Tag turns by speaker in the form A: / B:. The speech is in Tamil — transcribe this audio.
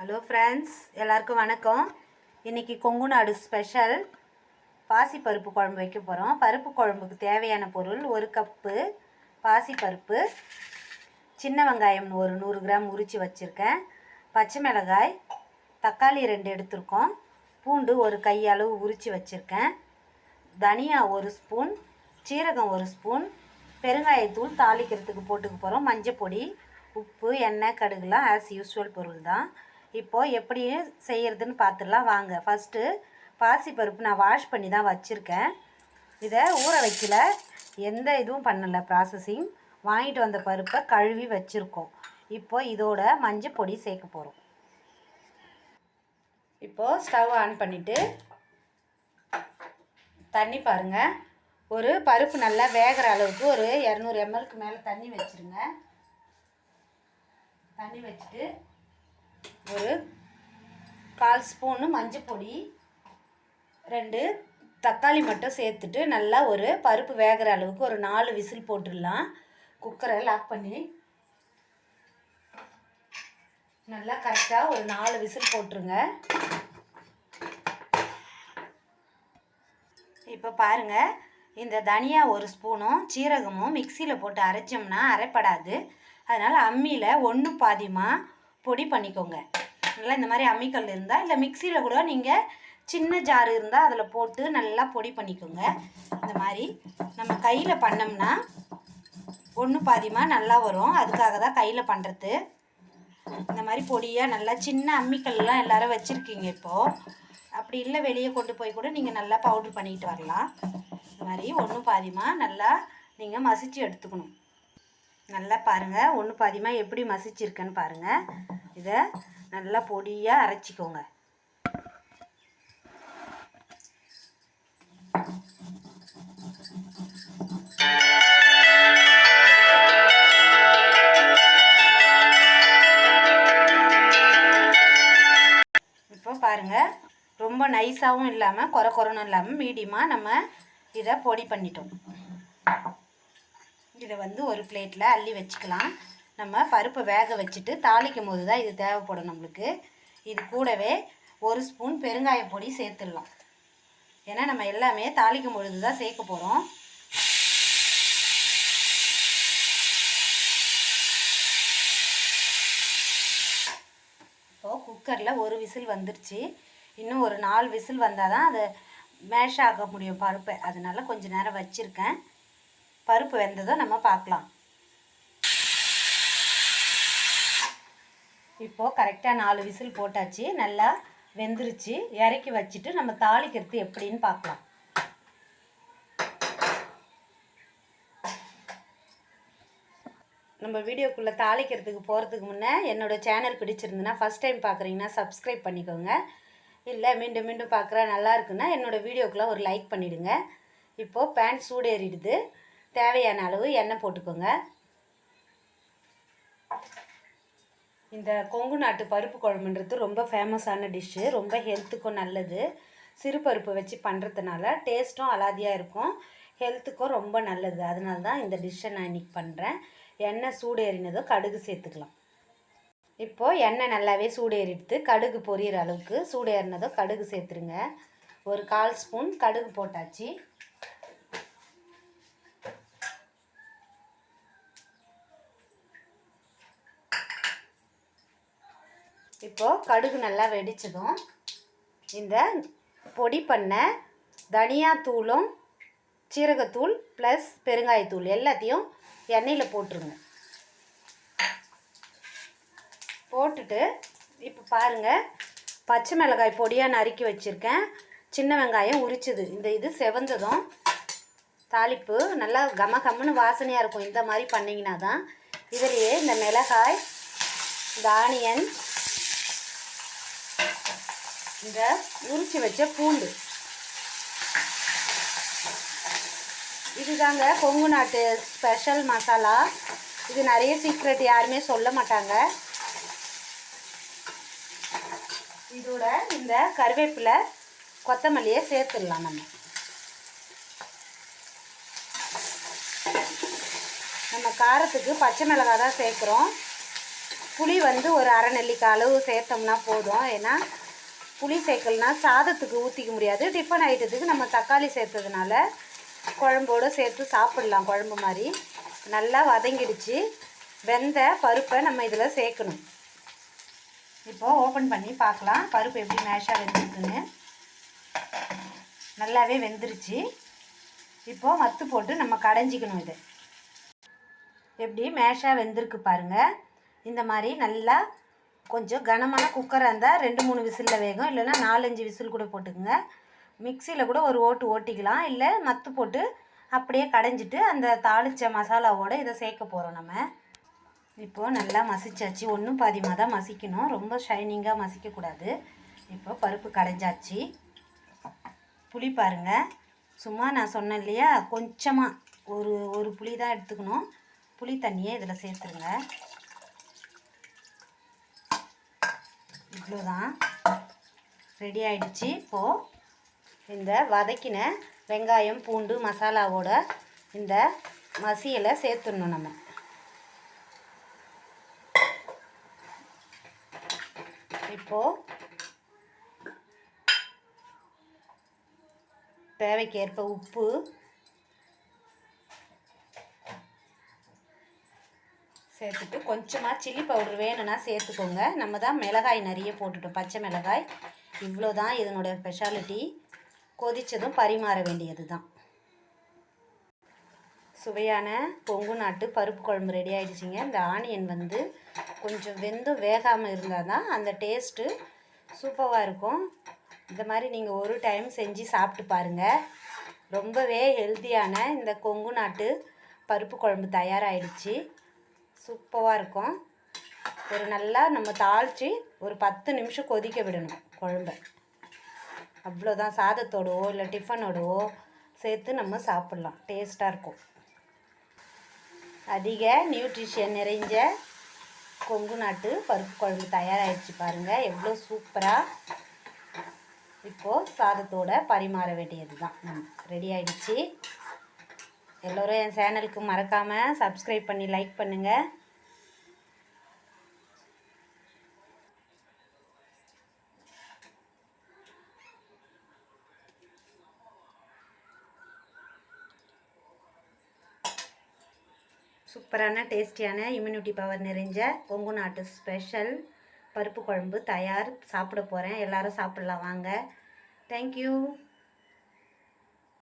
A: ஹலோ ஃப்ரெண்ட்ஸ் எல்லாருக்கும் வணக்கம். இன்றைக்கி கொங்கு நாடு ஸ்பெஷல் பாசிப்பருப்பு குழம்பு வைக்க போகிறோம் பருப்பு குழம்புக்கு தேவையான பொருள் ஒரு கப்பு பாசிப்பருப்பு சின்ன வெங்காயம் ஒரு நூறு கிராம் உரித்து வச்சுருக்கேன். பச்சை மிளகாய் தக்காளி ரெண்டு எடுத்திருக்கோம். பூண்டு ஒரு கையளவு உரித்து வச்சுருக்கேன். தனியா ஒரு ஸ்பூன் சீரகம் ஒரு ஸ்பூன் பெருங்காயத்தூள் தாளிக்கிறதுக்கு போட்டுக்க போகிறோம் மஞ்சப்பொடி உப்பு எண்ணெய் கடுகுலாம் ஆஸ் யூஸ்வல் பொருள் தான் இப்போது எப்படி செய்கிறதுன்னு பார்த்துடலாம். வாங்க ஃபஸ்ட்டு பாசிப்பருப்பு நான் வாஷ் பண்ணி தான் வச்சுருக்கேன். இதை ஊற வைக்கல. எந்த இதுவும் பண்ணலை ப்ராசஸிங் வாங்கிட்டு வந்த பருப்பை கழுவி வச்சுருக்கோம். இப்போ இதோட மஞ்சள் பொடி சேர்க்க போகிறோம் இப்போது ஸ்டவ் ஆன் பண்ணிவிட்டு தண்ணி பாருங்கள் ஒரு பருப்பு நல்லா வேகிற அளவுக்கு ஒரு இரநூறு எம்எல்க்கு மேலே தண்ணி வச்சுருங்க. தண்ணி வச்சுட்டு ஒரு கால் ஸ்பூனு மஞ்சள் பொடி ரெண்டு தக்காளி மட்டும் சேர்த்துட்டு நல்லா ஒரு பருப்பு வேகிற அளவுக்கு ஒரு நாலு விசில் போட்டுடலாம். குக்கரை லாக் பண்ணி நல்லா கரெக்டாக ஒரு நாலு விசில் போட்டுருங்க. இப்போ பாருங்கள் இந்த தனியா ஒரு ஸ்பூனும் சீரகமும் மிக்சியில் போட்டு அரைச்சோம்னா அரைப்படாது. அதனால் அம்மியில் ஒன்று பாதிமாக பொடி பண்ணிக்கோங்க. நல்லா இந்த மாதிரி அம்மிக்கல் இருந்தால் இல்லை மிக்சியில் கூட நீங்கள் சின்ன ஜார் இருந்தால் அதில் போட்டு நல்லா பொடி பண்ணிக்கோங்க. இந்த மாதிரி நம்ம கையில் பண்ணோம்னா ஒன்று பாதிமாக நல்லா வரும். அதுக்காக தான் கையில் பண்ணுறது இந்த மாதிரி பொடியாக நல்லா சின்ன அம்மிக்கல்லாம் எல்லாரும் வச்சுருக்கீங்க இப்போது அப்படி இல்லை வெளியே கொண்டு போய் கூட நீங்கள் நல்லா பவுட்ரு பண்ணிக்கிட்டு வரலாம். இந்த மாதிரி ஒன்று பாதிமாக நல்லா நீங்கள் மசிச்சு எடுத்துக்கணும். நல்லா பாருங்கள் ஒன்று பாதிமாக எப்படி மசிச்சிருக்கேன்னு பாருங்கள் இதை நல்லா பொடியாக அரைச்சிக்கோங்க. இப்போ பாருங்கள் ரொம்ப நைஸாகவும் இல்லாமல் குறை குறைனும் இல்லாமல் மீடியமாக நம்ம இதை பொடி பண்ணிட்டோம். இதை வந்து ஒரு பிளேட்டில் அள்ளி வச்சுக்கலாம். நம்ம பருப்பை வேக வச்சுட்டு தாளிக்கும் போது தான் இது தேவைப்படும் நம்மளுக்கு. இது கூடவே ஒரு ஸ்பூன் பெருங்காய பொடி சேர்த்துடலாம். ஏன்னா நம்ம எல்லாமே தாளிக்கும் பொழுது தான் சேர்க்க போகிறோம் இப்போது குக்கரில் ஒரு விசில் வந்துருச்சு. இன்னும் ஒரு நாலு விசில் வந்தால் தான் அதை மேஷ் ஆக முடியும் பருப்பை. அதனால் கொஞ்சம் நேரம் வச்சுருக்கேன். பருப்பு வெந்ததும் நம்ம பார்க்கலாம். இப்போது கரெக்டாக நாலு விசில் போட்டாச்சு. நல்லா வெந்துருச்சு. இறக்கி வச்சுட்டு நம்ம தாளிக்கிறது எப்படின்னு பார்க்கலாம். நம்ம வீடியோக்குள்ளே தாளிக்கிறதுக்கு போகிறதுக்கு முன்னே என்னோடய சேனல் பிடிச்சிருந்துன்னா ஃபஸ்ட் டைம் பார்க்குறீங்கன்னா சப்ஸ்கிரைப் பண்ணிக்கோங்க. இல்லை மீண்டும் மீண்டும் பார்க்குற நல்லா இருக்குன்னா என்னோடய வீடியோக்குள்ளே ஒரு லைக் பண்ணிவிடுங்க இப்போது பேன் சூடேறிடுது. தேவையான அளவு எண்ணெய் போட்டுக்கோங்க. இந்த கொங்கு நாட்டு பருப்பு குழம்புன்றது ரொம்ப ஃபேமஸான டிஷ்ஷு ரொம்ப ஹெல்த்துக்கும் நல்லது. சிறு பருப்பு வச்சு பண்ணுறதுனால டேஸ்ட்டும் அலாதியாக இருக்கும். ஹெல்த்துக்கும் ரொம்ப நல்லது. அதனால தான் இந்த டிஷ்ஷை நான் இன்றைக்கி பண்ணுறேன் எண்ணெய் சூடேறினதும் கடுகு சேர்த்துக்கலாம். இப்போது எண்ணெய் நல்லாவே சூடேறிடுத்து கடுகு பொரியிற அளவுக்கு சூடேறினதும் கடுகு சேர்த்துருங்க. ஒரு கால் ஸ்பூன் கடுகு போட்டாச்சு. இப்போது கடுகு நல்லா வெடிச்சதும் இந்த பொடி பண்ண தனியாத்தூளும் சீரகத்தூள் ப்ளஸ் பெருங்காயத்தூள் எல்லாத்தையும் எண்ணெயில் போட்டுருங்க. போட்டுட்டு இப்போ பாருங்கள் பச்சை மிளகாய் பொடியாக நறுக்கி வச்சுருக்கேன். சின்ன வெங்காயம் உரிச்சது. இந்த இது செவந்ததும் தாளிப்பு நல்லா கம கம்முன்னு வாசனையாக இருக்கும். இந்த மாதிரி பண்ணிங்கன்னா தான் இதுலேயே இந்த மிளகாய் இந்த ஆனியன் இந்த உரிச்சு வச்ச பூண்டு. இதுதாங்க கொங்கு நாட்டு ஸ்பெஷல் மசாலா. இது நிறைய சீக்ரெட் யாருமே சொல்ல மாட்டாங்க. இதோட இந்த கருவேப்பிலை கொத்தமல்லியை சேர்த்துடலாம் நம்ம. நம்ம காரத்துக்கு பச்சை மிளகாய் தான் சேர்க்குறோம். புளி வந்து ஒரு அரை நெல்லிக்காய் அளவு சேர்த்தோம்னா போதும். ஏன்னா புளி சேர்க்கலனா சாதத்துக்கு ஊற்றிக்க முடியாது. டிஃபன் ஐட்டத்துக்கு நம்ம தக்காளி சேர்த்ததுனால குழம்போடு சேர்த்து சாப்பிட்லாம் குழம்பு மாதிரி. நல்லா வதங்கிடுச்சு. வெந்த பருப்பை நம்ம இதில் சேர்க்கணும். இப்போது ஓப்பன் பண்ணி பார்க்கலாம். பருப்பு எப்படி மேஷாக வெந்திருக்குன்னு. நல்லாவே வெந்துருச்சு. இப்போது மத்து போட்டு நம்ம கடைஞ்சிக்கணும் இதை. எப்படி மேஷாக வெந்திருக்கு பாருங்கள் இந்த மாதிரி நல்லா கொஞ்சம் கனமான குக்கராக இருந்தால் ரெண்டு மூணு விசிலில் வேகும். இல்லைன்னா நாலஞ்சு விசில் கூட போட்டுக்குங்க. மிக்சியில் கூட ஒரு ஓட்டு ஓட்டிக்கலாம். இல்லை மத்து போட்டு அப்படியே கடைஞ்சிட்டு அந்த தாளித்த மசாலாவோடு இதை சேர்க்க போகிறோம் நம்ம. இப்போது நல்லா மசிச்சாச்சு. ஒன்றும் பாதிமாக தான் மசிக்கணும். ரொம்ப ஷைனிங்காக மசிக்கக்கூடாது. இப்போ பருப்பு கடைஞ்சாச்சு. புளி பாருங்கள் சும்மா நான் சொன்னேன் இல்லையா? கொஞ்சமாக ஒரு ஒரு புளி தான் எடுத்துக்கணும். புளி தண்ணியை இதில் சேர்த்துருங்க. இவ்வளோதான். ரெடி ஆயிடுச்சு. இப்போது இந்த வதக்கின வெங்காயம் பூண்டு மசாலாவோட இந்த மசியலை சேர்த்துடணும் நம்ம. இப்போது தேவைக்கேற்ப உப்பு சேர்த்துட்டு கொஞ்சமாக சில்லி பவுடர் வேணும்னா சேர்த்துக்கோங்க. நம்ம தான் மிளகாய் நிறைய போட்டுட்டோம். பச்சை மிளகாய். இவ்வளோ தான் இதனுடைய ஸ்பெஷாலிட்டி கொதித்ததும் பரிமாற வேண்டியது தான் சுவையான பொங்கு நாட்டு பருப்பு குழம்பு ரெடி ஆகிடுச்சிங்க இந்த ஆனியன் வந்து கொஞ்சம் வெந்தும் வேகாமல் இருந்தால் தான் அந்த டேஸ்ட்டு சூப்பராக இருக்கும். இந்த மாதிரி நீங்கள் ஒரு டைம் செஞ்சு சாப்பிட்டு பாருங்கள் ரொம்பவே ஹெல்த்தியான இந்த கொங்கு நாட்டு பருப்பு குழம்பு தயாராகிடுச்சு சூப்பராக இருக்கும். ஒரு நல்லா நம்ம தாளித்து ஒரு பத்து நிமிஷம் கொதிக்க விடணும் குழம்ப. அவ்வளோதான் சாதத்தோடவோ இல்லை டிஃபனோடவோ சேர்த்து நம்ம சாப்பிட்லாம். டேஸ்ட்டாக இருக்கும். அதிக நியூட்ரிஷன் நிறைஞ்ச கொங்கு நாட்டு பருப்பு குழம்பு தயாராகிடுச்சு பாருங்கள் எவ்வளோ சூப்பராக இப்போது சாதத்தோட பரிமாற வேண்டியது தான் ரெடி ஆகிடுச்சு எல்லோரும் என் சேனலுக்கு மறக்காமல் சப்ஸ்கிரைப் பண்ணி லைக் பண்ணுங்கள் சூப்பரான டேஸ்டியான இம்யூனிட்டி பவர் நிறைஞ்ச கொங்கு நாட்டு ஸ்பெஷல் பருப்பு குழம்பு தயார். சாப்பிட போகிறேன் எல்லாரும் சாப்பிட்லாம். வாங்க. தேங்க்யூ